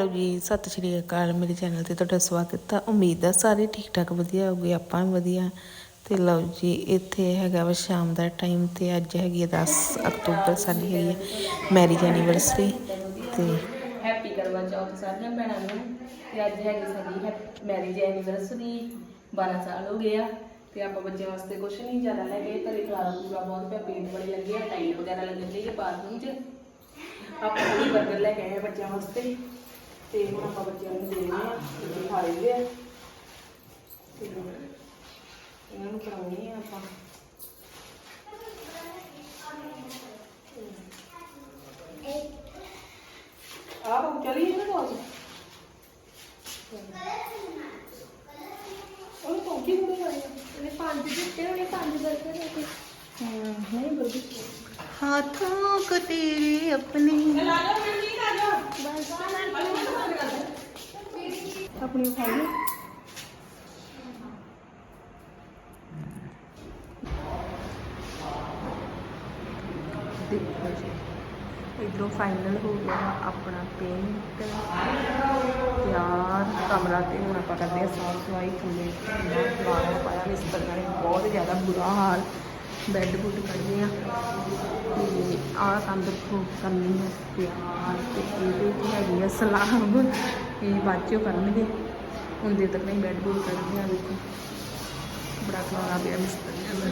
Hello ਜੀ, ਸਤਿ ਸ਼੍ਰੀ ਅਕਾਲ, ਮੇਰੇ ਚੈਨਲ ਤੇ ਤੁਹਾਡਾ ਸਵਾਗਤ ਹੈ ਉਮੀਦ ਹੈ ਸਾਰੇ ਠੀਕ ਠਾਕ ਵਧੀਆ ਹੋਗੇ, ਆਪਾਂ ਵੀ ਵਧੀਆ। ਤੇ ਲਓ ਜੀ, ਇੱਥੇ ਹੈਗਾ ਵਾ ਸ਼ਾਮ ਦਾ ਟਾਈਮ ਤੇ ਅੱਜ ਹੈਗੀ 10 ਅਕਤੂਬਰ, ਸਾਡੀ ਹੈਗੀ ਹੈ ਮੈਰਿਜ ਐਨੀਵਰਸਰੀ ਤੇ ਹੈਪੀ ਕਰਵਾ ਚੌਥ ਸਾਰੀਆਂ ਭੈਣਾਂ ਨੂੰ। ਤੇ ਅੱਜ ਹੈਗੀ ਸਾਡੀ ਮੈਰਿਜ ਐਨੀਵਰਸਰੀ 12 ਸਾਲ ਹੋ ਗਏ ਆ। ਤੇ ਆਪਾਂ ਬੱਚਿਆਂ ਵਾਸਤੇ ਕੁਝ ਨਹੀਂ ਜ਼ਿਆਦਾ ਲੈ ਗਏ ਘਰੇ ਖਲਾਰਾ ਪੂਰਾ ਬਹੁਤ ਪਿਆ, ਪੇਂਟ ਬੜੇ ਲੱਗੇ ਆ ਟਾਈਲ ਵਗੈਰਾ ਲੱਗੇ ਨੇ ਬਾਥਰੂਮ 'ਚ ਆਪਾਂ ਕੋਈ ਬਰਗਰ ਲੈ ਕੇ ਆਏ ਬੱਚਿਆਂ ਵਾਸਤੇ। ਤੇ ਹੁਣ ਆਪਾਂ ਬੱਚਿਆਂ ਨੂੰ ਦੇ ਆ ਤੇ ਖਾ ਲੈਂਦੇ ਤੇ ਇਹਨਾਂ ਨੂੰ ਕਰਾਉਣੀ ਆ ਆਪਾਂ। ਆਹ ਚਲੀ ਨਾ ਕੋਲ ਉਹ ਪੌਂਕੀ ਬੜੇ ਵਾਲੀ ਉਹਨੇ ਪੰਜ ਦਿੱਤੇ, ਉਹਨੇ ਪੰਜ ਬਰਗਰ ਦੇ ਦਿੱਤੇ ਹਾਂ ਨਹੀਂ ਬੜੀ ਹਾਥੋਂ ਕੋ ਤੇਰੇ ਆਪਣੇ ਬਸ ਆਪਣੀ ਖਾ ਲਈ ਦੇਖੋ ਜੀ ਇਧਰੋਂ ਫਾਈਨਲ ਹੋ ਗਿਆ ਆਪਣਾ ਪੇਂਟ ਯਾਰ ਕਮਰਾ ਤੇ ਹੁਣ ਆਪਾਂ ਕਰਦੇ ਆ ਸਾਫ਼ ਸਫ਼ਾਈ ਬੈੱਡ ਬੁੱਡ ਕੱਢਦੇ ਆ। ਤੇ ਆਹ ਕੰਮ ਦੇਖੋ, ਕਰਨੀ ਹੈ ਪਿਆਰ ਤੇ ਇਹਦੇ ਤੇ ਹੈਗੀ ਆ ਸਲਾਬ ਇਹ ਬਾਅਦ ਚੋਂ ਕਰਨਗੇ। ਹੁਣ ਦੇ ਤੱਕ ਨਹੀਂ ਬੈੱਡ ਬੁੱਡ ਕੱਢਦੇ ਆ, ਦੇਖੋ। ਬੜਾ ਖਲਾਰਾ ਪਿਆ ਮਿਸਤਰੀਆਂ ਦਾ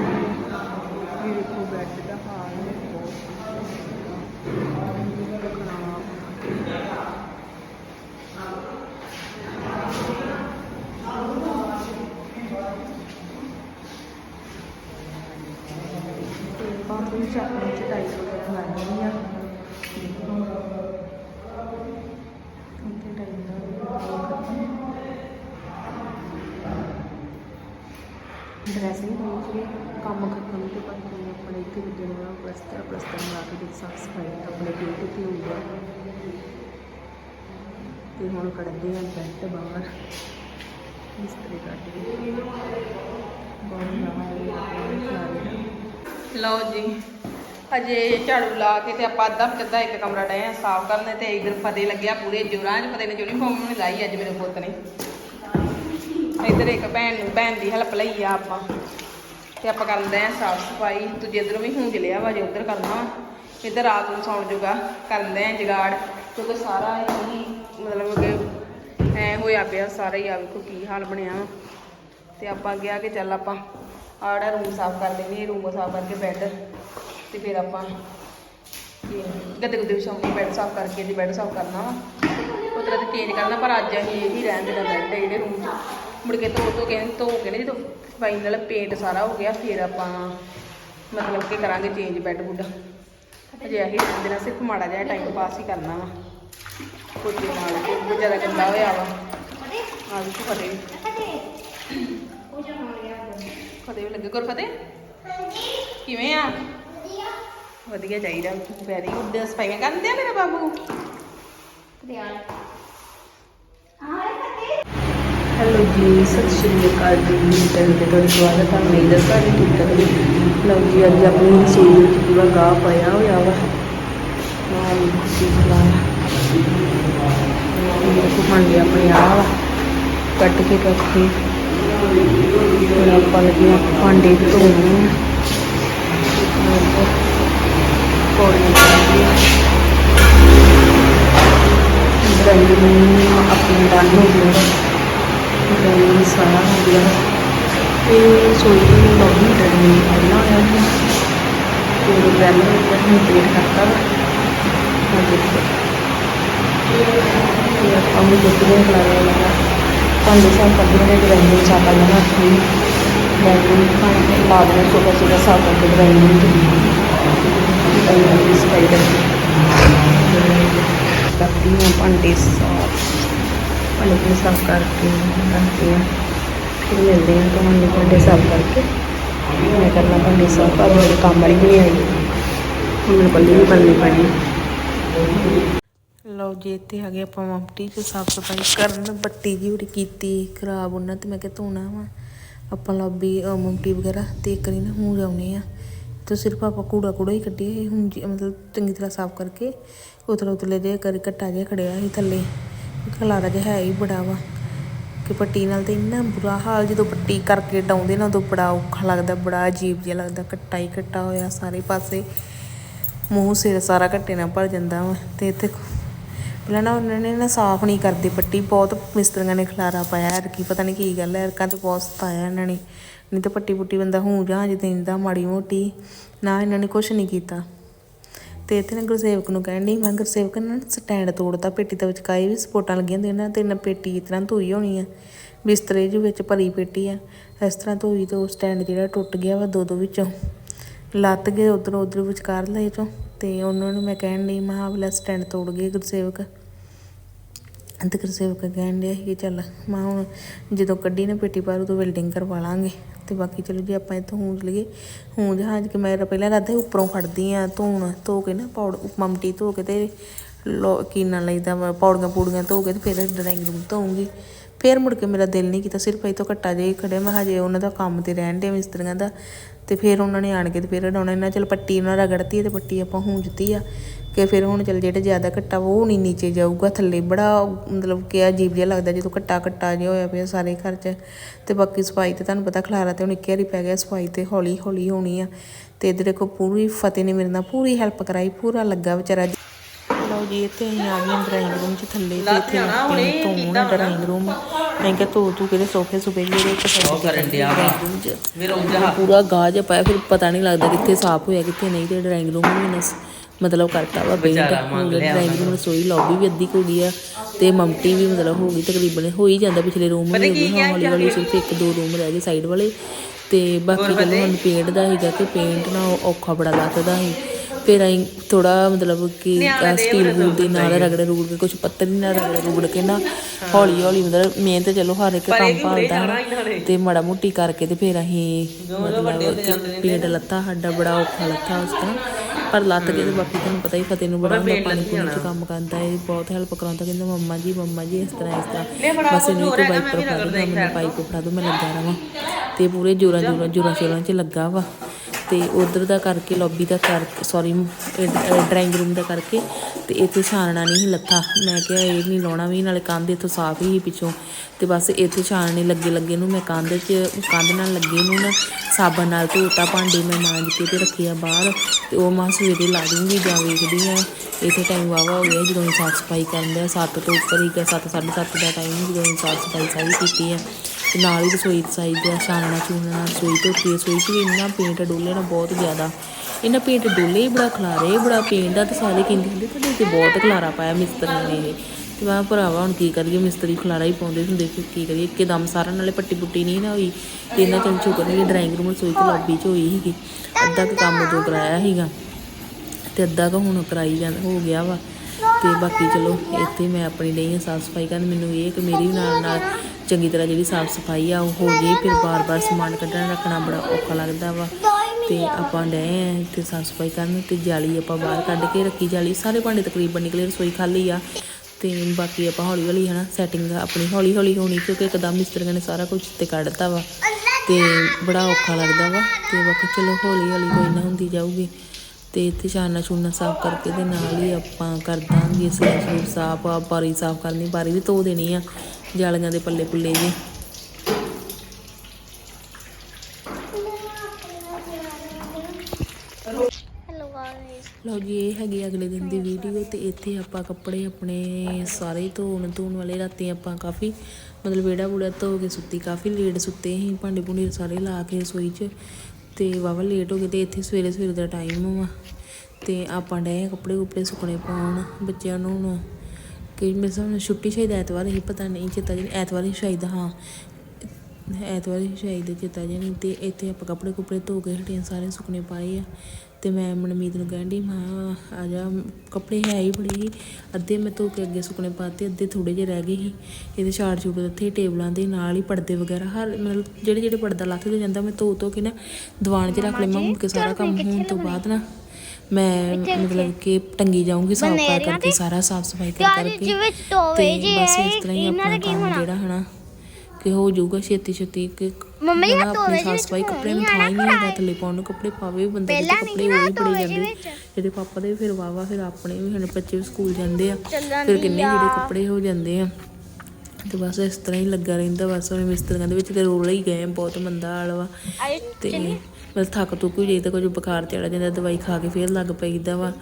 ਇਹ ਦੇਖੋ ਬੈੱਡ ਦਾ ਹਾਲ ਹੈ ਬਹੁਤ ਖਰਾਬ ਤੇ ਬਾਥਰੂਮ ਚ ਆਪਣੇ ਚਟਾਈ ਵਗੈਰਾ ਲਾਈ ਆ ਦੇਖੋ ਇੱਥੇ ਟਾਈ ਦਾ ਡਰੈਸਿੰਗ ਰੂਮ ਚ ਕੰਮ ਖਤਮ ਤੇ ਪਰ ਹੁਣ ਆਪਣੇ ਇੱਥੇ ਜਿਹੜਾ ਪਲਸਤਰ ਪਲਸਤਰ ਲਾ ਕੇ ਦੇਖ ਸਾਫ਼ ਸਫ਼ਾਈ ਆਪਣੇ ਗੇਟ ਤੇ ਹੋ ਤੇ ਹੁਣ ਕੱਢਦੇ ਆ ਬੈੱਡ ਬਾਹਰ। ਇਸ ਕੱਢਦੇ ਬਹੁਤ ਨਵਾਂ ਲਓ ਜੀ, ਅਜੇ ਝਾੜੂ ਲਾ ਕੇ ਤੇ ਆਪਾਂ ਅੱਧਾ ਪਚੱਧਾ ਇੱਕ ਕਮਰਾ ਡਏ ਆ ਸਾਫ਼ ਕਰਨੇ ਤੇ ਇਧਰ ਫਤਿਹ ਲੱਗਿਆ ਪੂਰੇ ਜੋਰਾਂ 'ਚ, ਫਤਿਹ ਨੇ ਯੂਨੀਫਾਰਮ ਨੂੰ ਲਾਈ ਅੱਜ ਮੇਰੇ ਪੁੱਤ ਨੇ। ਇਧਰ ਇੱਕ ਭੈਣ ਭੈਣ ਦੀ ਹੈਲਪ ਲਈ ਆ ਆਪਾਂ। ਤੇ ਆਪਾਂ ਕਰਦੇ ਆ ਸਾਫ਼ ਸਫ਼ਾਈ। ਦੂਜੇ ਇਧਰੋਂ ਵੀ ਹੁੰਜ ਲਿਆ ਵਾ, ਜੇ ਉਧਰ ਕਰਨਾ ਵਾ। ਇਧਰ ਰਾਤ ਨੂੰ ਸੌਣ ਜੋਗਾ ਕਰਦੇ ਆ ਜਗਾੜ, ਕਿਉਂਕਿ ਸਾਰਾ ਹੀ ਮਤਲਬ ਕਿ ਐ ਹੋਇਆ ਪਿਆ, ਸਾਰਾ ਹੀ ਆ ਵੇਖੋ ਕੀ ਹਾਲ ਬਣਿਆ ਵਾ। ਤੇ ਆਪਾਂ ਗਿਆ ਕਿ ਚੱਲ ਆਪਾਂ ਆੜਾ ਰੂਮ ਸਾਫ਼ ਕਰ ਲੈਣੀ ਰੂਮ ਸਾਫ਼ ਕਰਕੇ ਬੈੱਡ ਤੇ ਫਿਰ ਆਪਾਂ ਇਹ ਗੱਦੇ ਗੁੱਦੇ ਵਿਛਾਉਣੇ ਬੈੱਡ ਸਾਫ਼ ਕਰਕੇ ਜੀ ਬੈੱਡ ਸਾਫ਼ ਕਰਨਾ ਵਾ। ਉਧਰ ਤੇ ਚੇਂਜ ਕਰਨਾ, ਪਰ ਅੱਜ ਅਸੀਂ ਇਹੀ ਰਹਿਣ ਦੇਣਾ ਬੈੱਡ ਜਿਹੜੇ ਰੂਮ 'ਚ। ਮੁੜ ਕੇ ਧੋ ਧੋ ਕੇ ਧੋ ਕੇ ਨਾ ਜਦੋਂ ਫਾਈਨਲ ਪੇਂਟ ਸਾਰਾ ਹੋ ਗਿਆ, ਫਿਰ ਆਪਾਂ ਮਤਲਬ ਕਿ ਕਰਾਂਗੇ ਚੇਂਜ ਬੈੱਡ ਬੁੱਡ ਅਜੇ ਇਹੀ ਰਹਿਣ ਦੇਣਾ ਸਿਰਫ ਮਾੜਾ ਜਿਹਾ ਟਾਈਮ ਪਾਸ ਹੀ ਕਰਨਾ ਵਾ। ਕੁਝ ਨਾਲ ਬਹੁਤ ਜ਼ਿਆਦਾ ਗੰਦਾ ਹੋਇਆ ਵਾ। ਆ ਵੀ ਫਟੇ ਉਹ ਫਤਿਹ ਵੀ ਲੱਗੇ। ਗੁਰ ਫਤਿਹ ਕਿਵੇਂ ਆ? ਵਧੀਆ ਚਾਹੀਦਾ। ਵੈਰੀ ਗੁੱਡ ਸਫਾਈਆਂ ਕਰਦੇ ਆ ਮੇਰਾ ਬਾਬੂ? ਦਿਆਲ ਆਹ ਹੈਲੋ ਜੀ, ਸਤਿ ਸ਼੍ਰੀ ਅਕਾਲ ਜੀ, ਮੇਰੇ ਤੇ ਤੁਹਾਡਾ ਸਵਾਗਤ ਹੈ। ਮੇਰਾ ਸਾਰੇ ਠੀਕ ਠਾਕ ਜੀ ਲਓ ਜੀ, ਅੱਜ ਆਪਣੀ ਰਸੋਈ ਵਿੱਚ ਪੂਰਾ ਗਾਹ ਪਾਇਆ ਹੋਇਆ ਵਾ। ਨਾਲ ਚੀਜ਼ ਲਾਇਆ ਭਾਂਡੇ ਆਪਣੇ ਆ ਵਾ। ਕੱਟ ਕੇ ਰੱਖੇ ਹੁਣ ਆਪਾਂ ਲੱਗੇ ਭਾਂਡੇ ਧੋਣੇ ਪੌੜੀ ਗ੍ਰਾਈਂਡਿੰਗ ਆਪਣੀ ਡਨ ਹੋ ਗਈ ਗ੍ਰਾਈਂਡਿੰਗ ਸਾਰਾ ਹੋ ਗਿਆ ਤੇ ਸੋਈ ਨੂੰ ਲੌਗੀ ਕਰਨੀ ਪਹਿਲਾਂ ਹੋਇਆ ਸੀ ਤੇ ਬੈਲਰ ਉੱਪਰ ਨੂੰ ਪੇਟ ਕਰਤਾ ਵਾ ਆ ਦੇਖੋ ਇਹ ਆਪਾਂ ਨੂੰ ਦੁੱਧ ਦੇ ਖਲਾਇਆ ਲਗਾ ਭਾਂਡੇ ਸਾਫ਼ ਕਰਦੇ ਨੇ ਗ੍ਰਾਈਂਡਿੰਗ ਸਾਫ਼ ਕਰ ਲੈਣਾ ਆਪਣੀ ਗ੍ਰਾਈਂਡਿੰਗ ਖਾਣ ਦੇ ਬਾਅਦ ਵਿੱਚ ਸੁਬਹ ਸੁਬਹ ਸਾਫ਼ ਕਰਕੇ ਗ੍ਰਾਈਂਡਿੰਗ ਗ੍ਰਾਈਂਡਿੰਗ ਸਪਾਈਡਰ ਕਰਦੀ ਹਾਂ ਭਾਂਡੇ ਸਾਫ਼ ਭਾਂਡੇ ਨੂੰ ਸਾਫ਼ ਕਰਕੇ ਰੱਖਦੇ ਹਾਂ ਫਿਰ ਮਿਲਦੇ ਹਾਂ ਤੁਹਾਨੂੰ ਭਾਂਡੇ ਸਾਫ਼ ਕਰਕੇ। ਮੈਂ ਕਰਨਾ ਭਾਂਡੇ ਸਾਫ਼ ਆ ਮੇਰੇ ਕੰਮ ਵਾਲੀ ਵੀ ਨਹੀਂ ਆਈ। ਮੈਨੂੰ ਪੱਲੀ ਵੀ ਕਰਨੀ ਪੈਣੀ ਲਓ ਜੀ, ਇੱਥੇ ਆ ਗਏ ਆਪਾਂ ਮਮਟੀ ਚ ਸਾਫ਼ ਸਫ਼ਾਈ ਕਰਨ ਬੱਟੀ ਜੀ ਉਰੀ ਕੀਤੀ, ਖਰਾਬ ਉਹਨਾਂ ਤੇ ਮੈਂ ਕਿਹਾ ਧੋਣਾ ਵਾ। ਆਪਾਂ ਲੌਬੀ ਮਮਟੀ ਵਗੈਰਾ ਤੇ ਕਰੀ ਨਾ ਹੁਣ ਜਾਉਨੇ ਆ। ਤੇ ਸਿਰਫ ਆਪਾਂ ਕੂੜਾ ਕੂੜਾ ਹੀ ਕੱਢਿਆ ਇਹ ਹੁਣ ਮਤਲਬ ਚੰਗੀ ਤਰ੍ਹਾਂ ਸਾਫ਼ ਕਰਕੇ, ਉਤਲੇ ਉਤਲੇ ਜੇ ਕਰ ਘੱਟਾ ਜਿਹਾ ਖੜਿਆ ਸੀ ਥੱਲੇ। ਖਲਾਰਾ ਜਿਹਾ ਹੈ ਹੀ ਬੜਾ ਵਾ, ਕਿ ਪੱਟੀ ਨਾਲ ਤਾਂ ਇੰਨਾ ਬੁਰਾ ਹਾਲ, ਜਦੋਂ ਪੱਟੀ ਕਰਕੇ ਡਾਉਂਦੇ ਨਾ ਉਦੋਂ ਬੜਾ ਔਖਾ ਲੱਗਦਾ, ਬੜਾ ਅਜੀਬ ਜਿਹਾ ਲੱਗਦਾ, ਕੱਟਾ ਹੀ ਕੱਟਾ ਹੋਇਆ ਸਾਰੇ ਪਾਸੇ। ਮੂੰਹ ਸਿਰ ਸਾਰਾ ਘੱਟੇ ਨਾਲ ਭਰ ਜਾਂਦਾ ਵਾ, ਤੇ ਇੱਥੇ ਪਹਿਲਾਂ ਨਾ ਉਹਨਾਂ ਨੇ ਨਾ ਸਾਫ਼ ਨਹੀਂ ਕਰਦੇ ਪੱਟੀ, ਬਹੁਤ ਮਿਸਤਰੀਆਂ ਨੇ ਖਲਾਰਾ ਪਾਇਆ ਹੈ ਪਤਾ ਨਹੀਂ ਕੀ ਗੱਲ ਹੈ ਅਰਕਾਂ ਤੇ ਬਹੁਤ ਸਤਾਇਆ ਇਹਨਾਂ ਨੇ। ਨਹੀਂ ਤਾਂ ਪੱਟੀ ਪੁੱਟੀ ਬੰਦਾ ਹੂੰ ਜਹਾਜ਼ ਦਿੰਦਾ ਮਾੜੀ ਮੋਟੀ, ਨਾ ਇਹਨਾਂ ਨੇ ਕੁਝ ਨਹੀਂ ਕੀਤਾ। ਤੇ ਇੱਥੇ ਨਾ ਗੁਰਸੇਵਕ ਨੂੰ ਕਹਿਣ ਡਈ, ਮੈਂ ਗੁਰਸੇਵਕ ਨੇ ਨਾ ਸਟੈਂਡ ਤੋੜਤਾ, ਪੇਟੀ ਦੇ ਵਿੱਚ ਵੀ ਸਪੋਰਟਾਂ ਲੱਗੀਆਂ ਹੁੰਦੀਆਂ ਨਾ, ਤੇ ਨਾ ਪੇਟੀ ਇਸ ਤਰ੍ਹਾਂ ਧੋਈ ਹੋਣੀ ਆ, ਬਿਸਤਰੇ ਦੇ ਵਿੱਚ ਭਰੀ ਪੇਟੀ ਆ, ਇਸ ਤਰ੍ਹਾਂ ਧੋਈ ਤੇ ਉਹ ਸਟੈਂਡ ਜਿਹੜਾ ਟੁੱਟ ਗਿਆ ਵਾ ਦੋ ਦੋ ਵਿੱਚੋਂ, ਲੱਤ ਗਏ ਉਧਰ ਉਧਰ ਵਿਚਕਾਰ ਲਏ ਚੋਂ, ਤੇ ਉਹਨਾਂ ਨੂੰ ਮੈਂ ਕਹਿਣ ਡਈ ਮਹਾ ਵਾਲਾ ਸਟੈਂਡ ਤੋੜ ਗਏ ਗੁਰਸੇਵਕ। ਤੇ ਗੁਰਸੇਵਕ ਕਹਿਣ ਡਿਆ ਸੀ ਕਿ ਚੱਲ, ਮੈਂ ਹੁਣ ਜਦੋਂ ਕੱਢੀ ਨਾ ਪੇਟੀ ਬਾਹਰ, ਉਦੋਂ ਵੈਲਡਿੰਗ ਕਰਵਾ ਲਾਂਗੇ। ਤੇ ਬਾਕੀ ਚਲੋ ਜੇ ਆਪਾਂ ਇੱਥੋਂ ਹੂੰਜ ਲਈਏ ਹੂੰਜ ਹਾਜ ਕੇ ਮੈਂ ਪਹਿਲਾਂ ਰਾਦਾ ਉੱਪਰੋਂ ਫੜਦੀ ਆ ਧੋਣ ਧੋ ਕੇ ਨਾ ਪੌੜ ਮਮਟੀ ਧੋ ਕੇ ਤੇ ਲੋ ਕੀਨਾ ਲਈਦਾ ਵਾ, ਪੌੜੀਆਂ ਪੂੜੀਆਂ ਧੋ ਕੇ ਤੇ ਫਿਰ ਡਰਾਇੰਗ ਰੂਮ ਧੋਉਂਗੀ ਫਿਰ ਮੁੜ ਕੇ ਮੇਰਾ ਦਿਲ ਨਹੀਂ ਕੀਤਾ ਸਿਰਫ ਇਹ ਤੋਂ ਘੱਟਾ ਜੇ ਖੜੇ ਮੈਂ ਹਜੇ ਉਹਨਾਂ ਦਾ ਕੰਮ ਤੇ ਰਹਿਣ ਦੇ ਮਿਸਤਰੀਆਂ ਦਾ ਤੇ ਫਿਰ ਉਹਨਾਂ ਨੇ ਆਣ ਕੇ ਤੇ ਫਿਰ ਹਟਾਉਣਾ ਇਹਨਾਂ ਚਲ ਪੱਟੀ ਉਹਨਾਂ ਰਗੜਤੀ ਤੇ ਪੱਟੀ ਆਪਾਂ ਹੂੰਜਤੀ ਆ। ਕਿ ਫਿਰ ਹੁਣ ਚਲ ਜਿਹੜੇ ਜ਼ਿਆਦਾ ਘੱਟਾ ਉਹ ਨਹੀਂ ਨੀਚੇ ਜਾਊਗਾ ਥੱਲੇ ਬੜਾ ਮਤਲਬ ਕਿ ਅਜੀਬ ਜਿਹਾ ਲੱਗਦਾ ਜਦੋਂ ਘੱਟਾ ਘੱਟਾ ਜਿਹਾ ਹੋਇਆ ਪਿਆ ਸਾਰੇ ਘਰ 'ਚ। ਤੇ ਬਾਕੀ ਸਫ਼ਾਈ ਤੇ ਤੁਹਾਨੂੰ ਪਤਾ ਖਲਾਰਾ ਤੇ ਹੁਣ ਇੱਕ ਵਾਰੀ ਪੈ ਗਿਆ ਸਫ਼ਾਈ ਤੇ ਹੌਲੀ ਹੌਲੀ ਹੋਣੀ ਆ। ਤੇ ਇਧਰ ਦੇਖੋ ਪੂਰੀ ਫਤਿਹ ਨੇ ਮੇਰੇ ਨਾਲ ਪੂਰੀ ਹੈਲਪ ਕਰਾਈ ਪੂਰਾ ਲੱਗਾ ਵਿਚਾਰਾ ਲਓ ਜੀ ਇੱਥੇ ਅਸੀਂ ਆ ਗਏ ਡਰਾਇੰਗ ਰੂਮ 'ਚ ਥੱਲੇ ਤੇ ਇੱਥੇ ਆਪਣੇ ਧੋਣ ਡਰਾਇੰਗ ਰੂਮ ਮੈਂ ਕਿਹਾ ਕੇ ਤੇ ਸੋਫੇ ਸੁਫੇ ਜਿਹੜੇ ਇੱਕ ਸਾਈਡ ਕਰਨ 'ਚ। ਮੇਰਾ ਪੂਰਾ ਗਾਜ ਪਾਇਆ ਫਿਰ ਪਤਾ ਨਹੀਂ ਲੱਗਦਾ ਕਿੱਥੇ ਸਾਫ਼ ਹੋਇਆ ਕਿੱਥੇ ਨਹੀਂ ਤੇ ਡਰਾਇੰਗ ਰੂਮ ਵੀ ਨਸ ਮਤਲਬ ਕਰਤਾ ਵਾ ਪੇਂਟ ਡਰਾਇੰਗ ਰੂਮ ਰਸੋਈ ਲੌਬੀ ਵੀ ਅੱਧੀ ਹੋ ਗਈ ਆ ਤੇ ਮਮਟੀ ਵੀ ਮਤਲਬ ਹੋ ਗਈ ਤਕਰੀਬਨ ਹੋ ਹੀ ਜਾਂਦਾ ਪਿਛਲੇ ਰੂਮ ਹੋ ਹਾਂ ਹੌਲੀ ਹੌਲੀ ਸਿਰਫ ਇੱਕ ਦੋ ਰੂਮ ਰਹਿ ਗਏ ਸਾਈਡ ਵਾਲੇ ਤੇ ਬਾਕੀ ਚਲੋ ਹੁਣ ਪੇਂਟ ਦਾ ਹੈਗਾ ਕਿ ਪੇਂਟ ਨਾ ਔਖਾ ਬੜਾ ਲੱਗਦਾ ਸੀ। ਫਿਰ ਅਸੀਂ ਥੋੜਾ ਮਤਲਬ ਕਿ ਸਟੀਲ ਵੂਲ ਦੇ ਨਾਲ ਰਗੜ ਰੂੜ ਕੇ ਕੁਝ ਪੱਤਰ ਨਾਲ ਰਗੜ ਰੂੜ ਕੇ ਨਾ ਹੌਲੀ ਹੌਲੀ ਮਤਲਬ ਮਿਹਨਤ ਚਲੋ ਹਰ ਇੱਕ ਕੰਮ ਭਾਲਦਾ ਹੈ ਨਾ। ਤੇ ਮਾੜਾ ਮੋਟੀ ਕਰਕੇ ਤੇ ਫਿਰ ਅਸੀਂ ਮਤਲਬ ਪੇਂਟ ਲੱਤਾ ਸਾਡਾ ਬੜਾ ਔਖਾ ਲੱਥਾ ਉਸ ਤਰ੍ਹਾਂ। ਪਰ ਲੱਤ ਕੇ ਤੇ ਬਾਕੀ ਤੁਹਾਨੂੰ ਪਤਾ ਹੀ ਫਤਿਹ ਨੂੰ ਬੜਾ ਹੁੰਦਾ ਪਾਣੀ ਪੂਣੀ ਚ ਕੰਮ ਕਰਦਾ ਹੈ ਬਹੁਤ ਹੈਲਪ ਕਰਾਉਂਦਾ ਕਹਿੰਦਾ ਮੰਮਾ ਜੀ ਮੰਮਾ ਜੀ ਇਸ ਤਰ੍ਹਾਂ ਇਸ ਤਰ੍ਹਾਂ। ਬਸ ਇਹਨੂੰ ਫੜਾ ਦੋ ਮੈਨੂੰ ਪਾਈਪ ਫੜਾ ਦੋ ਮੈਂ ਲੱਗਾ ਰਵਾਂ। ਤੇ ਪੂਰੇ ਜੋਰਾਂ ਜੋਰਾਂ ਜੋਰਾਂ ਸ਼ੋਰਾਂ ਚ ਲੱਗਾ ਵਾ। ਤੇ ਉਧਰ ਦਾ ਕਰਕੇ ਲੌਬੀ ਦਾ ਕਰਕੇ ਸੌਰੀ ਡਰਾਇੰਗ ਰੂਮ ਦਾ ਕਰਕੇ ਤੇ ਇੱਥੇ ਛਾਨਣਾ ਨਹੀਂ ਲੱਥਾ। ਮੈਂ ਕਿਹਾ ਇਹ ਨਹੀਂ ਲਾਉਣਾ ਵੀ, ਨਾਲੇ ਕੰਧ ਇੱਥੋਂ ਸਾਫ਼ ਹੀ ਪਿੱਛੋਂ। ਤੇ ਬਸ ਇੱਥੇ ਛਾਨਣੇ ਲੱਗੇ ਲੱਗੇ ਨੂੰ ਮੈਂ ਕੰਧ 'ਚ, ਕੰਧ ਨਾਲ ਲੱਗੇ ਨੂੰ ਨਾ ਸਾਬਣ ਨਾਲ ਧੋਤਾ, ਭਾਂਡੇ ਮੈਂ ਮਾਂਜ ਕੇ ਤੇ ਰੱਖੇ ਆ ਬਾਹਰ। ਤੇ ਉਹ ਮੈਂ ਸਵੇਰੇ ਲਾ ਦੂੰਗੀ ਜਾਂ ਵੇਖਦੀ ਆ। ਇੱਥੇ ਟਾਈਮ ਵਾਵਾ ਹੋ ਗਿਆ, ਜਦੋਂ ਸਾਫ਼ ਸਫ਼ਾਈ ਕਰਨ ਦਾ 7 ਤੋਂ ਉੱਪਰ ਹੀ ਗਿਆ 7 7:30 ਦਾ ਟਾਈਮ ਜਦੋਂ ਸਾਫ਼ ਸਫ਼ਾਈ ਸਾਰੀ ਕੀਤੀ ਆ। ਤੇ ਨਾਲ ਹੀ ਰਸੋਈ ਸਾਈਡ ਦਾ ਛਾਨਣਾ ਚੂਨਣਾ ਰਸੋਈ ਧੋਤੀ ਰਸੋਈ 'ਚ ਵੀ ਇੰਨਾ ਪੇਂਟ ਡੋਲੇ ਨਾ ਬਹੁਤ ਜ਼ਿਆਦਾ। ਇਹਨਾਂ ਪੇਂਟ ਡੋਲੇ ਹੀ ਬੜਾ ਖਲਾਰੇ, ਬੜਾ ਪੇਂਟ ਆ ਤੇ ਸਾਰੇ ਕਹਿੰਦੇ ਹੁੰਦੇ ਤੁਹਾਡੇ ਤੇ ਬਹੁਤ ਖਲਾਰਾ ਪਾਇਆ ਮਿਸਤਰੀਆਂ ਨੇ ਇਹ। ਤੇ ਮੈਂ ਕਿਹਾ, ਭਰਾਵਾ, ਹੁਣ ਕੀ ਕਰੀਏ? ਮਿਸਤਰੀ ਖਲਾਰਾ ਹੀ ਪਾਉਂਦੇ ਹੁੰਦੇ ਫਿਰ ਕੀ ਕਰੀਏ? ਇੱਕਦਮ ਸਾਰਿਆਂ ਨਾਲੇ ਪੱਟੀ ਪੁੱਟੀ ਨਹੀਂ ਨਾ ਹੋਈ। ਤੇ ਇਹਨਾਂ ਚਲ ਸ਼ੁਕਰ ਨਹੀਂ ਡਰਾਇੰਗ ਰੂਮ ਰਸੋਈ ਤੇ ਲੌਬੀ 'ਚ ਹੋਈ ਸੀਗੀ। ਅੱਧਾ ਕੁ ਕੰਮ ਜੋ ਕਰਾਇਆ ਸੀਗਾ। ਤੇ ਅੱਧਾ ਕੁ ਹੁਣ ਕਰਾਈ ਜਾਂਦਾ ਹੋ ਗਿਆ ਵਾ। ਤੇ ਬਾਕੀ ਚਲੋ, ਇੱਥੇ ਮੈਂ ਆਪਣੀ ਡਈ ਹਾਂ ਸਾਫ਼ ਸਫ਼ਾਈ ਕਰਨ। ਮੈਨੂੰ ਇਹ ਕਿ ਮੇਰੀ ਵੀ ਨਾਲ ਨਾਲ ਚੰਗੀ ਤਰ੍ਹਾਂ ਜਿਹੜੀ ਸਾਫ਼ ਸਫ਼ਾਈ ਆ, ਉਹ ਹੋ ਜੇ ਫਿਰ ਬਾਰ-ਬਾਰ ਸਮਾਨ ਕੱਢਣਾ ਰੱਖਣਾ ਬੜਾ ਔਖਾ ਲੱਗਦਾ ਵਾ। ਤੇ ਆਪਾਂ ਡਏ ਆ ਇੱਥੇ ਸਾਫ਼ ਸਫ਼ਾਈ ਕਰਨ ਤੇ ਜਾਲੀ ਆਪਾਂ ਬਾਹਰ ਕੱਢ ਕੇ ਰੱਖੀ ਜਾਲੀ, ਸਾਰੇ ਭਾਂਡੇ ਤਕਰੀਬਨ ਨਿਕਲੇ, ਰਸੋਈ ਖਾਲੀ ਆ। ਤੇ ਬਾਕੀ ਆਪਾਂ ਹੌਲੀ ਹੌਲੀ ਹਨਾ ਸੈਟਿੰਗ ਆਪਣੀ ਹੌਲੀ ਹੌਲੀ ਹੋਣੀ, ਕਿਉਂਕਿ ਇੱਕਦਮ ਮਿਸਤਰੀਆਂ ਨੇ ਸਾਰਾ ਕੁਝ ਤੇ ਕੱਢਤਾ ਵਾ। ਤੇ ਬੜਾ ਔਖਾ ਲੱਗਦਾ ਵਾ। ਤੇ ਬਾਕੀ ਚਲੋ ਹੌਲੀ ਹੌਲੀ ਕੋਈ ਨਾ ਹੁੰਦੀ ਜਾਊਗੀ। ਤੇ ਇੱਥੇ ਛਾਨਾ ਛੂਨਾ ਸਾਫ਼ ਕਰਕੇ ਦੇ ਨਾਲ ਹੀ ਆਪਾਂ ਕਰ ਦਾਂਗੇ ਸਲੈਬ ਸਲੂਬ ਸਾਫ਼ ਆ, ਬਾਰੀ ਸਾਫ਼ ਕਰਨੀ, ਬਾਰੀ ਵੀ ਧੋ ਦੇਣੀ ਆ। ਜਾਲੀਆਂ ਦੇ ਪੱਲੇ ਪੁੱਲੇ ਜੇ। ਲਓ ਜੀ ਇਹ ਹੈਗੀ ਅਗਲੇ ਦਿਨ ਦੀ ਵੀਡੀਓ ਤੇ ਇੱਥੇ ਆਪਾਂ ਕੱਪੜੇ ਆਪਣੇ ਸਾਰੇ ਧੋਣ ਧੋਣ ਵਾਲੇ ਰਾਤੀ ਆਪਾਂ ਕਾਫੀ ਮਤਲਬ ਵਿਹੜਾ ਬੁੜਾ ਧੋ ਕੇ ਸੁੱਤੀ ਕਾਫੀ ਲੇਟ ਸੁੱਤੇ ਸੀ ਭਾਂਡੇ ਭੁੰਡੇ ਸਾਰੇ ਲਾ ਕੇ ਰਸੋਈ 'ਚ ਤੇ ਵਾਵਾ ਲੇਟ ਹੋ ਗਏ ਤੇ ਇੱਥੇ ਸਵੇਰੇ ਸਵੇਰੇ ਦਾ ਟਾਈਮ ਵਾ ਤੇ ਆਪਾਂ ਆ ਕੱਪੜੇ ਕੁਪੜੇ ਸੁੱਕਣੇ ਪਾਉਣ ਬੱਚਿਆਂ ਨੂੰ ਕਿ ਮੇਰੇ ਸਾਹਮਣੇ ਛੁੱਟੀ ਸ਼ਾਇਦ ਐਤਵਾਰ ਹੀ ਪਤਾ ਨਹੀਂ ਚੇਤਾ ਜੀ ਐਤਵਾਰ ਹੀ ਸ਼ਾਇਦ ਹਾਂ। ਐਤਵਾਰ ਹੀ ਸ਼ਾਇਦ ਚੇਤਾ ਜੀ ਨਹੀਂ ਤੇ ਇੱਥੇ ਆਪਾਂ ਕੱਪੜੇ ਕੁਪੜੇ ਧੋ ਕੇ ਹਟੇ ਆ, ਸਾਰੇ ਸੁੱਕਣੇ ਪਾਏ ਆ। ਤੇ ਮੈਂ ਮਨਮੀਤ ਨੂੰ ਕਹਿਣ ਡਈ ਮਾਂ ਆ ਜਾ ਕੱਪੜੇ ਹੈ ਹੀ ਬੜੇ ਅੱਧੇ ਮੈਂ ਧੋ ਕੇ ਅੱਗੇ ਸੁੱਕਣੇ ਪਾਤੇ ਅੱਧੇ ਥੋੜੇ ਜਿਹੇ ਰਹਿ ਗਏ ਸੀ ਇਹਦੇ ਛਾੜ ਛੂਟ ਉੱਥੇ ਟੇਬਲਾਂ ਦੇ ਨਾਲ ਹੀ ਪਰਦੇ ਵਗੈਰਾ ਹਰ ਮਤਲਬ ਜਿਹੜੇ ਜਿਹੜੇ ਪਰਦਾ ਲੱਥ ਤੇ ਜਾਂਦਾ ਮੈਂ ਧੋ ਧੋ ਕੇ ਨਾ ਦੀਵਾਨ 'ਚ ਰੱਖ ਲਵਾਂ ਮੁੜ ਕੇ ਸਾਰਾ ਕੰਮ ਹੋਣ ਤੋਂ ਬਾਅਦ ਨਾ ਮੈਂ ਮਤਲਬ ਕਿ ਟੰਗੀ ਜਾਊਂਗੀ ਸਾਫ਼ ਕਰ ਕਰਕੇ? ਸਾਰਾ ਸਾਫ਼ ਸਫ਼ਾਈ ਕਰ ਕਰਕੇ ਤੇ ਜੇ ਬਸ ਇਸ ਤਰ੍ਹਾਂ ਹੀ ਆਪਣਾ ਕੰਮ ਹੋਣਾ? ਜਿਹੜਾ ਹਨਾ ਕਿ ਹੋ ਜਾਊਗਾ ਛੇਤੀ ਛੇਤੀ ਕਿ ਮੰਮੀ ਜੀ, ਆਪਣੀ ਦੇ ਸਾਫ਼ ਸਫ਼ਾਈ ਕੱਪੜੇ ਨੂੰ ਹੋਣੀ ਥਾਂ ਆ ਹੀ ਨਾ ਨਹੀਂ ਕਢਾਈ। ਥੱਲੇ ਪਾਉਣ ਨੂੰ ਕੱਪੜੇ ਪਾਵੇ ਬੰਦੇ ਦੇ ਕੱਪੜੇ ਉਹ ਵੀ ਦੇ ਜਾਂਦੇ। ਇਹਦੇ ਪਾਪਾ ਦੇ ਫਿਰ ਵਾਵਾ ਫਿਰ ਆਪਣੇ ਵੀ ਹਨ ਬੱਚੇ ਵੀ ਸਕੂਲ ਜਾਂਦੇ ਆ ਫਿਰ ਕਿੰਨੇ। ਜਿਹੜੇ ਕੱਪੜੇ ਹੋ ਜਾਂਦੇ ਆ ਤੇ ਬਸ ਇਸ ਤਰ੍ਹਾਂ ਹੀ ਲੱਗਾ ਰਹਿੰਦਾ ਬਸ ਹੁਣ ਮਿਸਤਰੀਆਂ ਦੇ ਵਿੱਚ ਤੇ ਰੋਲ ਹੀ ਗਏ ਬਹੁਤ ਮੰਦਾ ਹਾਲ ਵਾ ਤੇ ਬਸ ਥੱਕ ਤੁੱਕ ਵੀ ਜਾਈਦਾ ਕੁਝ ਬੁਖਾਰ ਚੜਾ ਜਾਂਦਾ ਦਵਾਈ ਖਾ ਕੇ ਫੇਰ ਲੱਗ ਪਈਦਾ ਵਾ।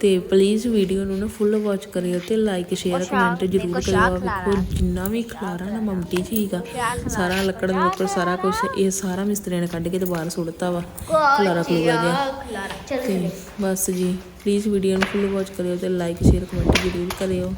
ਤੇ ਪਲੀਜ਼ ਵੀਡੀਓ ਨੂੰ ਨਾ ਫੁੱਲ ਵਾਚ ਕਰਿਓ ਤੇ ਲਾਈਕ ਸ਼ੇਅਰ ਕਮੈਂਟ ਜ਼ਰੂਰ ਕਰਿਓ। ਵੇਖੋ ਜਿੰਨਾ ਵੀ ਖਲਾਰਾ ਨਾ ਮਮਟੀ ਚ ਹੀਗਾ ਸਾਰਾ ਲੱਕੜ ਲੁੱਕੜ ਸਾਰਾ ਕੁਝ ਇਹ ਸਾਰਾ ਮਿਸਤਰੀਆਂ ਨੇ ਕੱਢ ਕੇ ਤੇ ਬਾਹਰ ਸੁੱਟਤਾ ਵਾ। ਖਲਾਰਾ ਖਲੂਰਾ ਗਿਆ ਚੱਲ ਤੇ ਬਸ ਜੀ ਪਲੀਜ਼ ਵੀਡੀਓ ਨੂੰ ਫੁੱਲ ਵਾਚ ਕਰਿਓ ਤੇ ਲਾਈਕ ਸ਼ੇਅਰ ਕਮੈਂਟ ਜ਼ਰੂਰ ਕਰਿਓ।